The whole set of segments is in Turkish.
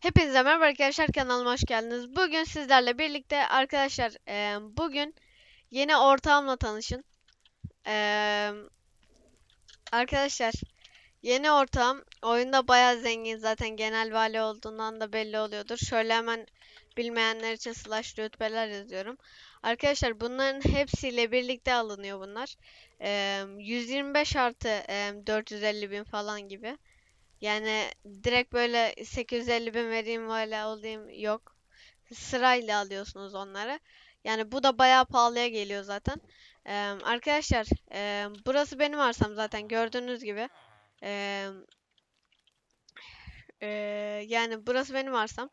Hepinize merhaba arkadaşlar kanalıma hoş geldiniz. Bugün sizlerle birlikte arkadaşlar eee, bugün yeni ortağımla tanışın. Eee, arkadaşlar yeni ortağım oyunda bayağı zengin zaten genel vali olduğundan da belli oluyordur. Şöyle hemen bilmeyenler için slash rütbeler yazıyorum. Arkadaşlar bunların hepsiyle birlikte alınıyor bunlar. Eee, 125 artı eee, 450 bin falan gibi. Yani direkt böyle 850 bin vereyim böyle olayım yok. Sırayla alıyorsunuz onları. Yani bu da bayağı pahalıya geliyor zaten. Eee, arkadaşlar eee, burası benim arsam zaten gördüğünüz gibi. Eee, eee, yani burası benim arsam.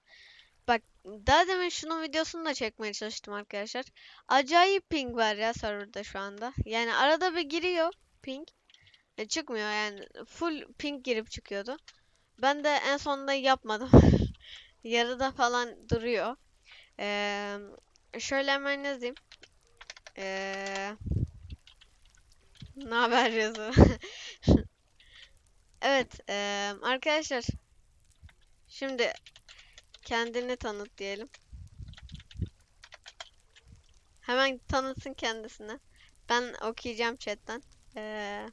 Bak daha demin şunun videosunu da çekmeye çalıştım arkadaşlar. Acayip ping var ya serverda şu anda. Yani arada bir giriyor ping. E, çıkmıyor yani full ping girip çıkıyordu. Ben de en sonunda yapmadım. Yarıda falan duruyor. Ee, şöyle hemen yazayım. Ee, ne haber yazı? Evet, ee, arkadaşlar. Şimdi kendini tanıt diyelim. Hemen tanıtsın kendisini. Ben okuyacağım chatten. Ee,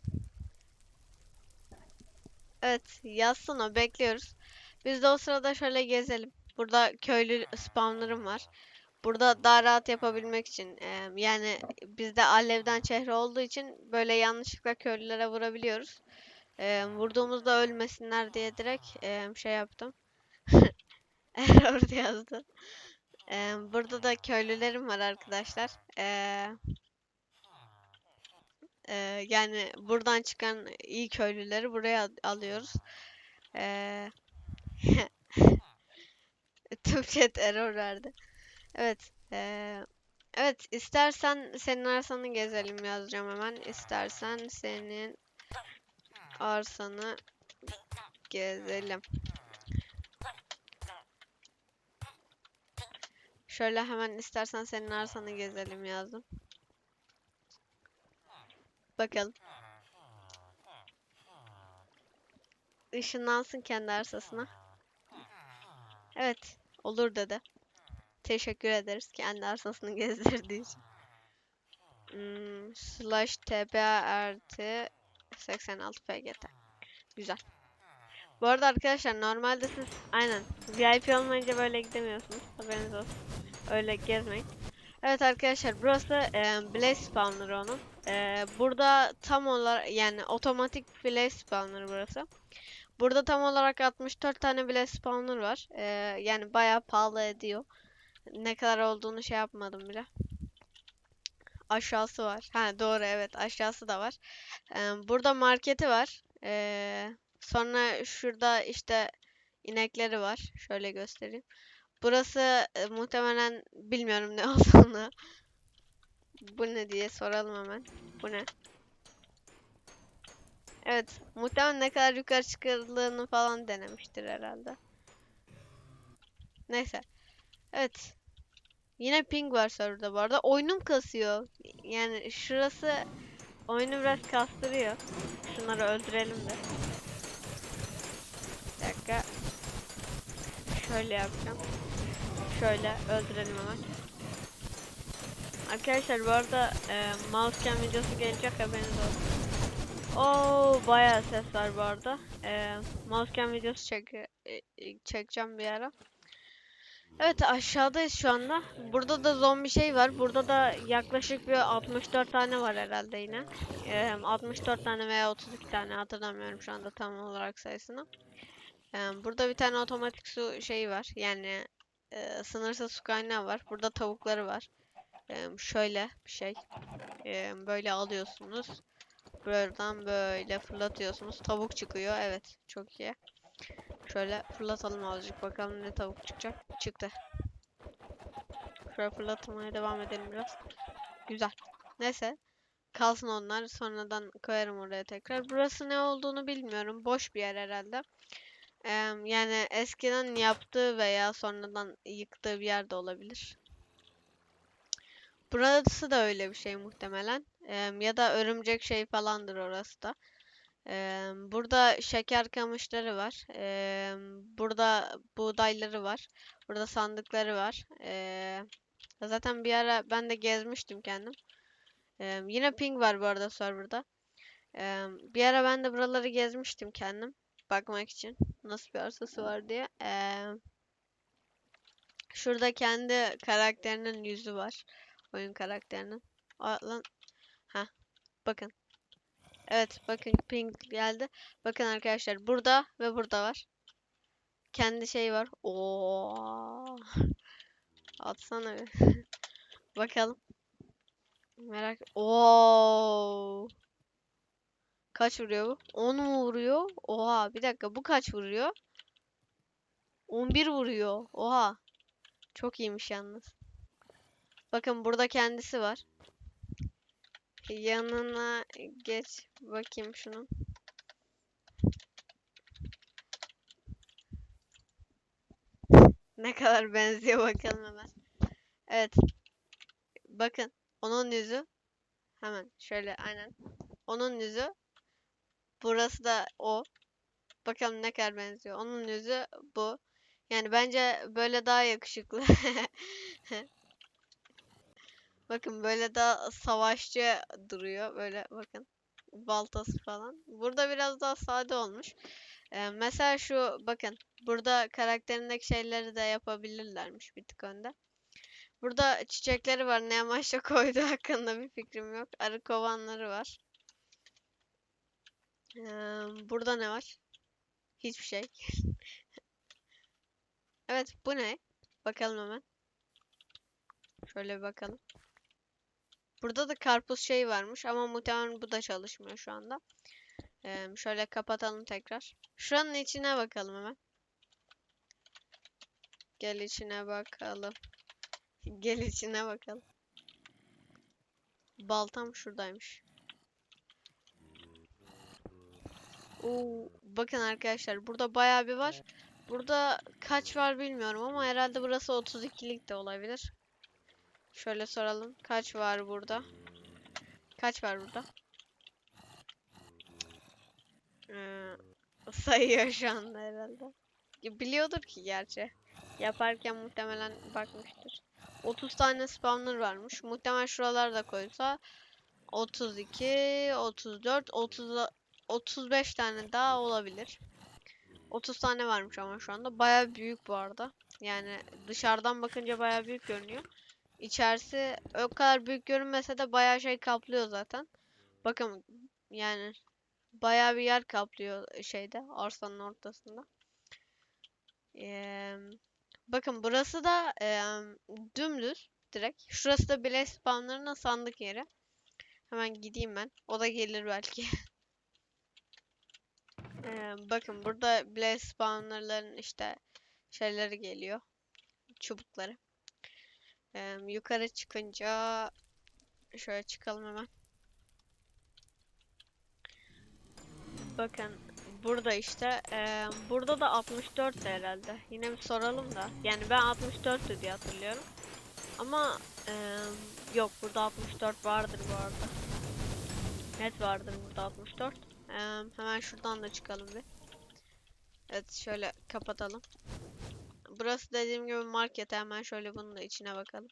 evet, yazsın o. Bekliyoruz. Biz de o sırada şöyle gezelim. Burada köylü spawnlarım var. Burada daha rahat yapabilmek için e, yani bizde alevden çehre olduğu için böyle yanlışlıkla köylülere vurabiliyoruz. E, vurduğumuzda ölmesinler diye direkt e, şey yaptım. Error yazdı. E, burada da köylülerim var arkadaşlar. E, e, yani buradan çıkan iyi köylüleri buraya al- alıyoruz. E, chat error verdi. Evet. eee, evet istersen senin arsanı gezelim yazacağım hemen. İstersen senin arsanı gezelim. Şöyle hemen istersen senin arsanı gezelim yazdım. Bakalım. Işınlansın kendi arsasına. Evet. Olur dedi. Teşekkür ederiz kendi arsasını gezdirdiği için. Hmm, slash tb artı 86 pgt. Güzel. Bu arada arkadaşlar normalde siz aynen VIP olmayınca böyle gidemiyorsunuz. Haberiniz olsun. Öyle gezmeyin. Evet arkadaşlar burası e, Blaze spawner onun. E, burada tam olarak yani otomatik Blaze spawner burası. Burada tam olarak 64 tane Blaze spawner var. E, yani bayağı pahalı ediyor. Ne kadar olduğunu şey yapmadım bile. Aşağısı var. Ha doğru evet aşağısı da var. Ee, burada marketi var. Ee, sonra şurada işte inekleri var. Şöyle göstereyim. Burası e, muhtemelen bilmiyorum ne olduğunu. Bu ne diye soralım hemen. Bu ne? Evet, muhtemelen ne kadar yukarı çıkarıldığını falan denemiştir herhalde. Neyse. Evet. Yine ping var serverda bu arada. Oyunum kasıyor. Yani şurası oyunu biraz kastırıyor. Şunları öldürelim de. Bir dakika. Şöyle yapacağım. Şöyle öldürelim hemen. Arkadaşlar bu arada e, mousecam videosu gelecek haberiniz olsun. Oo bayağı ses var bu arada. E, mousecam videosu çek e, e, çekeceğim bir ara. Evet aşağıdayız şu anda. Burada da zombi şey var. Burada da yaklaşık bir 64 tane var herhalde yine. Ee, 64 tane veya 32 tane hatırlamıyorum şu anda tam olarak sayısını. Burada bir tane otomatik su şeyi var. Yani e, sınırsız su kaynağı var. Burada tavukları var. Ee, şöyle bir şey. Ee, böyle alıyorsunuz. Buradan böyle fırlatıyorsunuz. Tavuk çıkıyor. Evet çok iyi. Şöyle fırlatalım azıcık bakalım ne tavuk çıkacak. Çıktı. Şöyle fırlatmaya devam edelim biraz. Güzel. Neyse. Kalsın onlar. Sonradan koyarım oraya tekrar. Burası ne olduğunu bilmiyorum. Boş bir yer herhalde. Yani eskiden yaptığı veya sonradan yıktığı bir yer de olabilir. Burası da öyle bir şey muhtemelen. Ya da örümcek şey falandır orası da. Burada şeker kamışları var. Burada buğdayları var. Burada sandıkları var. Zaten bir ara ben de gezmiştim kendim. Yine ping var bu arada serverda. Eee, bir ara ben de buraları gezmiştim kendim. Bakmak için nasıl bir arsası var diye. Eee, şurada kendi karakterinin yüzü var. Oyun karakterinin. Aa, lan. Heh, bakın. Evet bakın ping geldi. Bakın arkadaşlar burada ve burada var. Kendi şey var. Oo. Atsana bir. Bakalım. Merak. Oo. Kaç vuruyor bu? 10 mu vuruyor? Oha bir dakika bu kaç vuruyor? 11 vuruyor. Oha. Çok iyiymiş yalnız. Bakın burada kendisi var. Yanına geç bakayım şunun. Ne kadar benziyor bakalım hemen. Evet. Bakın onun yüzü hemen şöyle aynen. Onun yüzü burası da o. Bakalım ne kadar benziyor. Onun yüzü bu. Yani bence böyle daha yakışıklı. Bakın böyle daha savaşçı duruyor. Böyle bakın. Baltası falan. Burada biraz daha sade olmuş. Ee, mesela şu bakın. Burada karakterindeki şeyleri de yapabilirlermiş bir tık önde. Burada çiçekleri var. Ne amaçla koydu hakkında bir fikrim yok. Arı kovanları var. Burada ne var? Hiçbir şey. Evet bu ne? Bakalım hemen. Şöyle bir bakalım. Burada da karpuz şey varmış ama muhtemelen bu da çalışmıyor şu anda. Ee, şöyle kapatalım tekrar. Şuranın içine bakalım hemen. Gel içine bakalım. Gel içine bakalım. Baltam şuradaymış. Oo, bakın arkadaşlar burada bayağı bir var. Burada kaç var bilmiyorum ama herhalde burası 32'lik de olabilir. Şöyle soralım. Kaç var burada? Kaç var burada? Ee, sayıyor şu anda herhalde. Biliyordur ki gerçi. Yaparken muhtemelen bakmıştır. 30 tane spawner varmış. Muhtemelen şuralarda koysa 32, 34, 30, 35 tane daha olabilir. 30 tane varmış ama şu anda. Baya büyük bu arada. Yani dışarıdan bakınca baya büyük görünüyor. İçerisi o kadar büyük görünmese de bayağı şey kaplıyor zaten. Bakın yani bayağı bir yer kaplıyor şeyde arsanın ortasında. Eee, bakın burası da eee, dümdüz direkt. Şurası da bile spawnlarının sandık yeri. Hemen gideyim ben. O da gelir belki. Bakın burada bile spawnerların işte şeyleri geliyor. Çubukları. Eee, yukarı çıkınca şöyle çıkalım hemen. Bakın burada işte eee, burada da 64 herhalde. Yine bir soralım da. Yani ben 64'tü diye hatırlıyorum. Ama eee, yok burada 64 vardır bu arada. Net vardır burada 64. Hemen şuradan da çıkalım bir. Evet şöyle kapatalım. Burası dediğim gibi market. Hemen şöyle bunun içine bakalım.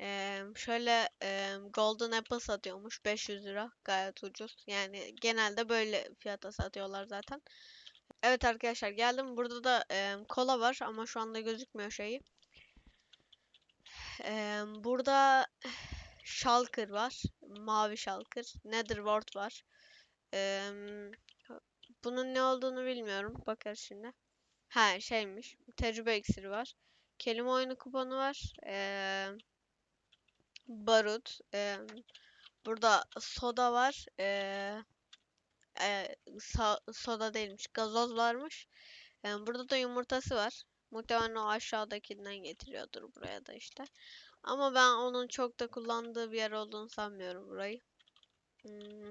Eee, şöyle eee, Golden Apple satıyormuş 500 lira. Gayet ucuz. Yani genelde böyle fiyata satıyorlar zaten. Evet arkadaşlar geldim. Burada da eee, kola var ama şu anda gözükmüyor şeyi. Eee, burada Shulker var. Mavi Shulker. Netherwort var. Bunun ne olduğunu bilmiyorum. Bakar şimdi. Ha şeymiş. Tecrübe iksiri var. Kelime oyunu kuponu var. Eee barut. eee, burada soda var. Eee eee, sa- soda değilmiş. Gazoz varmış. Eee, burada da yumurtası var. Muhtemelen o aşağıdakinden getiriyordur buraya da işte. Ama ben onun çok da kullandığı bir yer olduğunu sanmıyorum burayı. Hmm.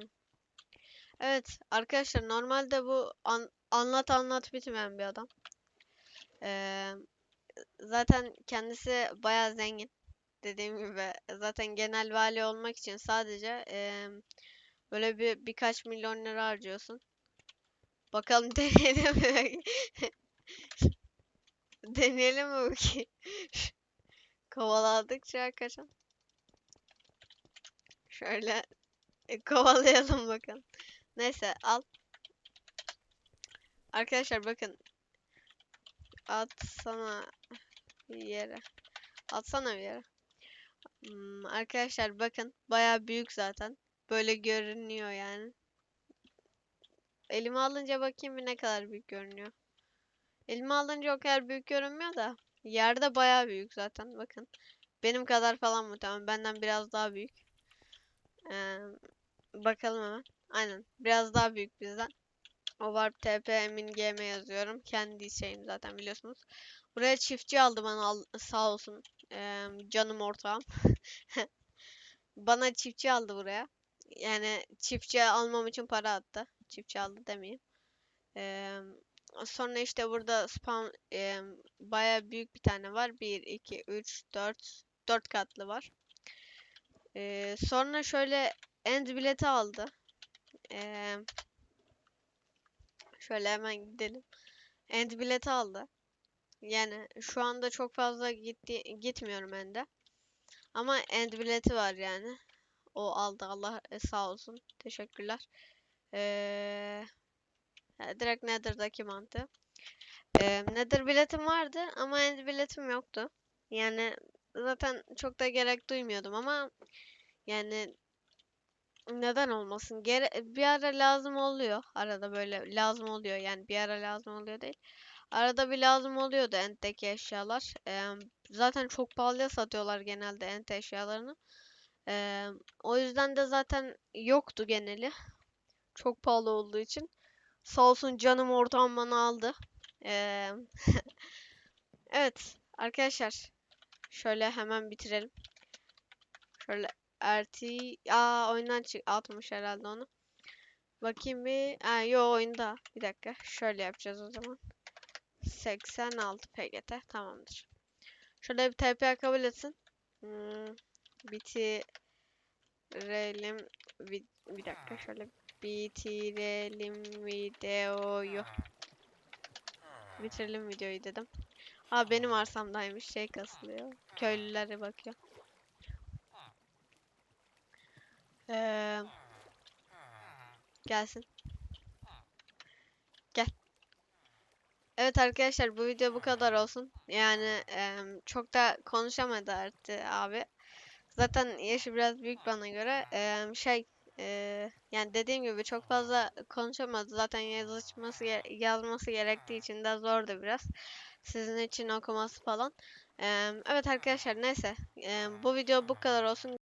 Evet arkadaşlar normalde bu an- anlat anlat bitmeyen bir adam. Eee, zaten kendisi bayağı zengin. Dediğim gibi zaten genel vali olmak için sadece eee, Böyle bir birkaç milyon lira harcıyorsun. Bakalım deneyelim mi? Deneyelim mi ki? Kovaladıkça arkadaşlar. Şöyle e, kovalayalım bakalım. Neyse al. Arkadaşlar bakın. Atsana bir yere. Atsana bir yere. Hmm, arkadaşlar bakın. Baya büyük zaten. Böyle görünüyor yani. Elime alınca bakayım bir ne kadar büyük görünüyor. Elime alınca o kadar büyük görünmüyor da. Yerde baya büyük zaten bakın. Benim kadar falan muhtemelen. Benden biraz daha büyük. Ee, bakalım hemen. Aynen. Biraz daha büyük bizden. O Warp TP Emin GM yazıyorum. Kendi şeyim zaten biliyorsunuz. Buraya çiftçi aldı bana al- sağ olsun. Ee, canım ortağım. Bana çiftçi aldı buraya. Yani çiftçi almam için para attı. Çiftçi aldı demeyeyim. Ee, sonra işte burada spam e, baya büyük bir tane var. 1, 2, 3, 4. 4 katlı var. Ee, sonra şöyle end bileti aldı. Ee, şöyle hemen gidelim. End bileti aldı. Yani şu anda çok fazla gitti gitmiyorum end'e. Ama end bileti var yani. O aldı Allah e, sağ olsun. Teşekkürler. Ee, direkt Nether'daki mantığı. Ee, Nether biletim vardı ama end biletim yoktu. Yani zaten çok da gerek duymuyordum ama yani neden olmasın? Gere bir ara lazım oluyor. Arada böyle lazım oluyor. Yani bir ara lazım oluyor değil. Arada bir lazım oluyordu End'deki eşyalar. Ee, zaten çok pahalıya satıyorlar genelde End eşyalarını. Ee, o yüzden de zaten yoktu geneli. Çok pahalı olduğu için. Sağ olsun canım ortağım bana aldı. Ee, evet arkadaşlar. Şöyle hemen bitirelim. Şöyle RT Aa oyundan çık atmış herhalde onu. Bakayım bir. Aa yo oyunda. Bir dakika. Şöyle yapacağız o zaman. 86 PGT tamamdır. Şöyle bir TP kabul etsin. Hmm, bitirelim. Bir, bir dakika şöyle bitirelim videoyu. Bitirelim videoyu dedim. Ha benim arsamdaymış şey kasılıyor. Köylülere bakıyor. Ee, gelsin. Gel. Evet arkadaşlar bu video bu kadar olsun. Yani em, çok da konuşamadı artık abi. Zaten yaşı biraz büyük bana göre. Em, şey e, yani dediğim gibi çok fazla konuşamadı. Zaten yazışması yazması gerektiği için de zordu biraz. Sizin için okuması falan. Em, evet arkadaşlar neyse. Em, bu video bu kadar olsun.